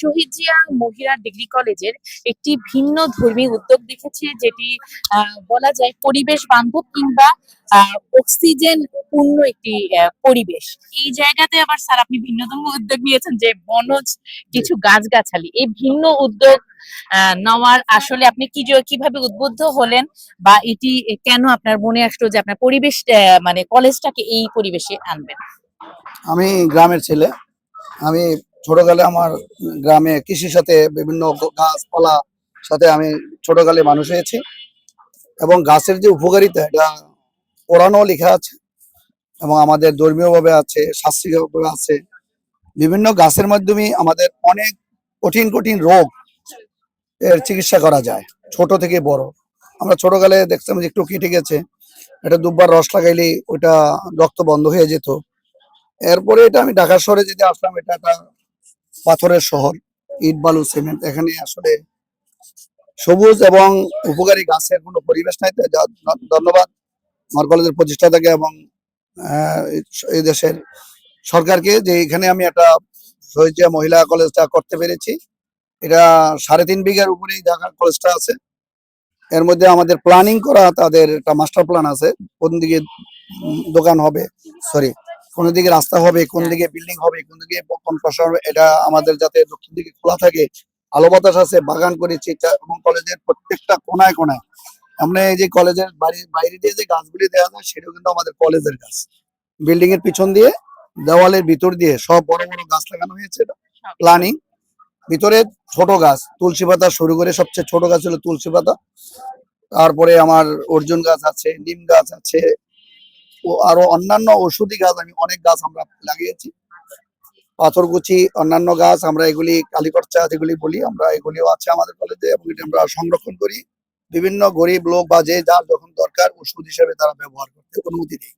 শহীদ জিয়া মহিলা ডিগ্রি কলেজের একটি ভিন্ন ধর্মী উদ্যোগ দেখেছি, যেটি বলা যায় পরিবেশ বান্ধব কিংবা অক্সিজেন পূর্ণ একটি পরিবেশ। এই জায়গাতে আবার স্যার আপনি ভিন্নতম উদ্যোগ নিয়েছেন, যে বনজ কিছু গাছগাছালি। এই ভিন্ন উদ্যোগ নেওয়ার আসলে আপনি কি কীভাবে উদ্বুদ্ধ হলেন বা এটি কেন আপনার মনে আসলো যে আপনার পরিবেশ মানে কলেজটাকে এই পরিবেশে আনবেন? আমি গ্রামের ছেলে। আমি ছোটকালে আমার গ্রামে কৃষির সাথে বিভিন্ন গাছপালা সাথে আমি ছোটকালে মানুষ হয়েছি। এবং গাছের যে উপকারিতা, এটা কোরআনও লেখা আছে এবং আমাদের ধর্মীয়ভাবে আছে, শাস্ত্রীয়ভাবে আছে। বিভিন্ন গাছের মাধ্যমে আমাদের অনেক কঠিন কঠিন রোগ এর চিকিৎসা করা যায়, ছোট থেকে বড়। আমরা ছোটকালে দেখতাম যে একটু কেটে গেছে এটা দুবার রস লাগাইলে ওটা রক্ত বন্ধ হয়ে যেত। এরপরে এটা আমি ঢাকা শহরে যেতে আসলাম, এটা একটা পাথরের শহর, ইট, বালু, সিমেন্ট, এখানে আসলে সবুজ এবং উপকারী গাছের কোনো পরিবেশ নাই। ধন্যবাদ আমার কলেজের প্রতিষ্ঠাতাকে এবং এই- দেশের সরকারকে যে এখানে আমি একটা শহীদিয়া মহিলা কলেজটা করতে পেরেছি। এটা সাড়ে তিন বিঘার উপরেই ঢাকা কলেজটা আছে। এর মধ্যে আমাদের প্ল্যানিং করা তাদের একটা মাস্টার প্ল্যান আছে। কোন দিকে দোকান হবে সরি কোন দিকে রাস্তা হবে কোন দিকে বিল্ডিং হবে কোন দিকে কোন প্রসার হবে এটা আমাদের যাতে দক্ষিণ দিকে খোলা থাকে আলো বাতাস আছে বাগান করেছি এবং কলেজের প্রত্যেকটা কোনায় কোনায়। আমরা এই যে কলেজের বাইরে দিয়ে যে গাছগুলি দেওয়া যায় সেটাও কিন্তু আমাদের কলেজের গাছ। বিল্ডিং এর পিছন দিয়ে দেওয়ালের ভিতর দিয়ে সব বড় বড় গাছ লাগানো হয়েছে প্ল্যানিং ভিতরে ছোট গাছ তুলসী পাতা শুরু করে সবচেয়ে ছোট গাছ হলো তুলসী পাতা। তারপরে আমার অর্জুন গাছ আছে নিম গাছ আছে আরও অন্যান্য ওষুধি গাছ, আমি অনেক গাছ আমরা লাগিয়েছি। পাথরকুচি, অন্যান্য গাছ, আমরা এগুলি কালীকরচা যেগুলি বলি, আমরা এগুলিও আছে আমাদের কলেজে এবং এটি আমরা সংরক্ষণ করি। বিভিন্ন গরিব লোক বা যে যার যখন দরকার ওষুধ হিসেবে তারা ব্যবহার করতে অনুমতি দেয়।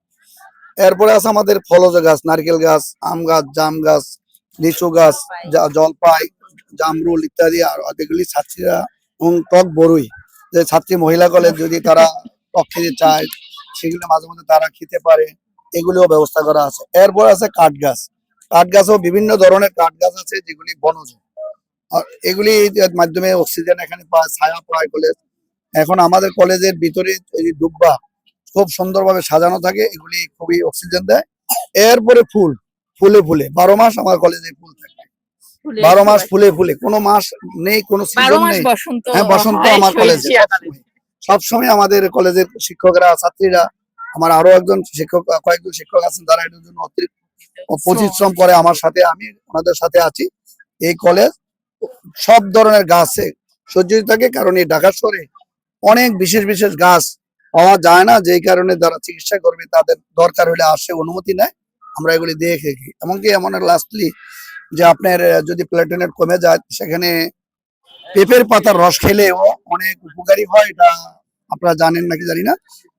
এরপরে আছে আমাদের ফলজ গাছ, নারকেল গাছ, আম গাছ, জাম গাছ, লিচু গাছ জলপাই, জামরুল ইত্যাদি, আর যেগুলি ছাত্রীরা এবং টক বড়ই। যে ছাত্রী মহিলা কলেজ যদি তারা টক খেতে চায় সেগুলো মাঝে মধ্যে তারা খেতে পারে এগুলিও ব্যবস্থা করা আছে। এরপর আছে কাঠ গাছ কাঠ গাছও বিভিন্ন ধরনের কাঠ গাছ আছে যেগুলি বনজ। এগুলি মাধ্যমে অক্সিজেন এখানে পায় ছায়া পায় কলেজ এখন আমাদের কলেজের ভিতরে এই যে দুব্বা খুব সুন্দরভাবে সাজানো থাকে এগুলি খুবই অক্সিজেন দেয়। এরপরে ফুল ফুলে ফুলে। বারো মাস আমার কলেজে ফুল থাকে। বারো মাস ফুলে। ফুলে কোনো মাস নেই কোনো সিজন নেই। বসন্ত হ্যাঁ বসন্ত আমার কলেজে। সবসময় আমাদের কলেজের শিক্ষকরা ছাত্রীরা আমার আরও একজন শিক্ষক কয়েকজন শিক্ষক আছেন তারা এটার জন্য অতিরিক্ত পরিশ্রম করে আমার সাথে আমি ওনাদের সাথে আছি। এই কলেজ সব ধরনের গাছে সজ্জিত থাকে কারণ এই ঢাকা শহরে অনেক বিশেষ বিশেষ গাছ পাওয়া যায় না যেই কারণে যারা চিকিৎসা করবে তাদের দরকার হলে আসে অনুমতি নেয়। আমরা এগুলি দিয়ে খেয়ে এমনকি এমন লাস্টলি যে আপনার যদি প্লেটেনেট কমে যায় সেখানে পেঁপের পাতার রস খেলেও অনেক উপকারী হয় এটা আপনারা জানেন নাকি জানি না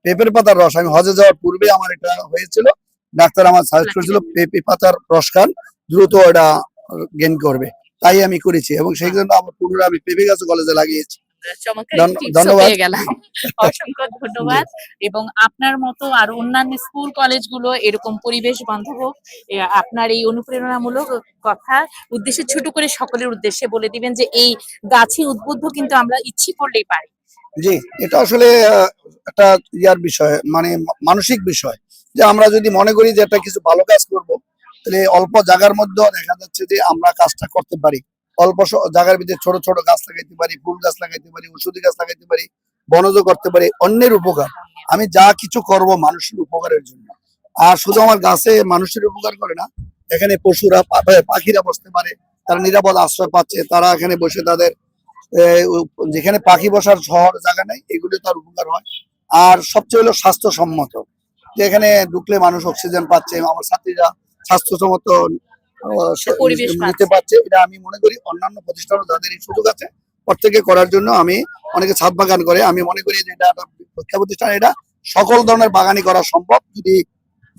পেঁপের পাতার রস। আমি হজে যাওয়ার পূর্বে আমার এটা হয়েছিল। ডাক্তার আমার সাজেস্ট করেছিল পেঁপে পাতার রস খান দ্রুত এটা গেন করবে। তাই আমি করেছি এবং সেই জন্য আমার পুনরায় আমি পেঁপে গাছ কলেজে লাগিয়েছি। অসংখ্য ধন্যবাদ। এবং আপনার মতো আর অন্যান্য স্কুল কলেজগুলো এরকম পরিবেশ বান্ধব। আপনার এই অনুপ্রেরণামূলক কথা উদ্দেশ্যে ছোট করে সকলের উদ্দেশ্যে বলে দিবেন যে এই গাছে উদ্বুদ্ধ কিন্তু আমরা ইচ্ছে করলেই পারি। জি, এটা আসলে একটা ইয়ার বিষয় মানে মানসিক বিষয়। যে আমরা যদি মনে করি যে একটা কিছু ভালো কাজ করব, তাহলে অল্প জায়গার মধ্যেও দেখা যাচ্ছে যে আমরা কাজটা করতে পারি। অল্প জায়গার ভিতরে ছোট ছোট গাছ লাগাইতে পারি, ফুল গাছ লাগাইতে পারি, ওষুধি গাছ লাগাইতে পারি বনজ করতে পারি, অন্যের উপকার। আমি যা কিছু করব মানুষের উপকারের জন্য। আর শুধু আমার গাছে মানুষের উপকার করে না, এখানে পশুরা পাখিরা বসতে পারে, তারা নিরাপদ আশ্রয় পাচ্ছে, তারা এখানে বসে তাদের যেখানে পাখি বসার শহর জায়গা নেই এগুলো তার উপকার হয়। আর সবচেয়ে হলো স্বাস্থ্যসম্মত। যে এখানে ঢুকলে মানুষ অক্সিজেন পাচ্ছে আমার ছাত্রীরা স্বাস্থ্যসম্মত নিতে পারছে। এটা আমি মনে করি অন্যান্য প্রতিষ্ঠানও যাদের এই সুযোগ আছে। প্রত্যেকে করার জন্য আমি অনেকে ছাদ বাগান করে আমি মনে করি যে এটা শিক্ষা প্রতিষ্ঠান এটা সকল ধরনের বাগানই করা সম্ভব যদি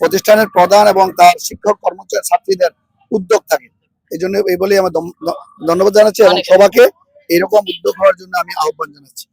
প্রতিষ্ঠানের প্রধান এবং তার শিক্ষক কর্মচারী ছাত্রীদের উদ্যোগ থাকে। এই জন্য এই বলেই আমার ধন্যবাদ জানাচ্ছি এবং সবাইকে এরকম উদ্যোগ হওয়ার জন্য আমি আহ্বান জানাচ্ছি।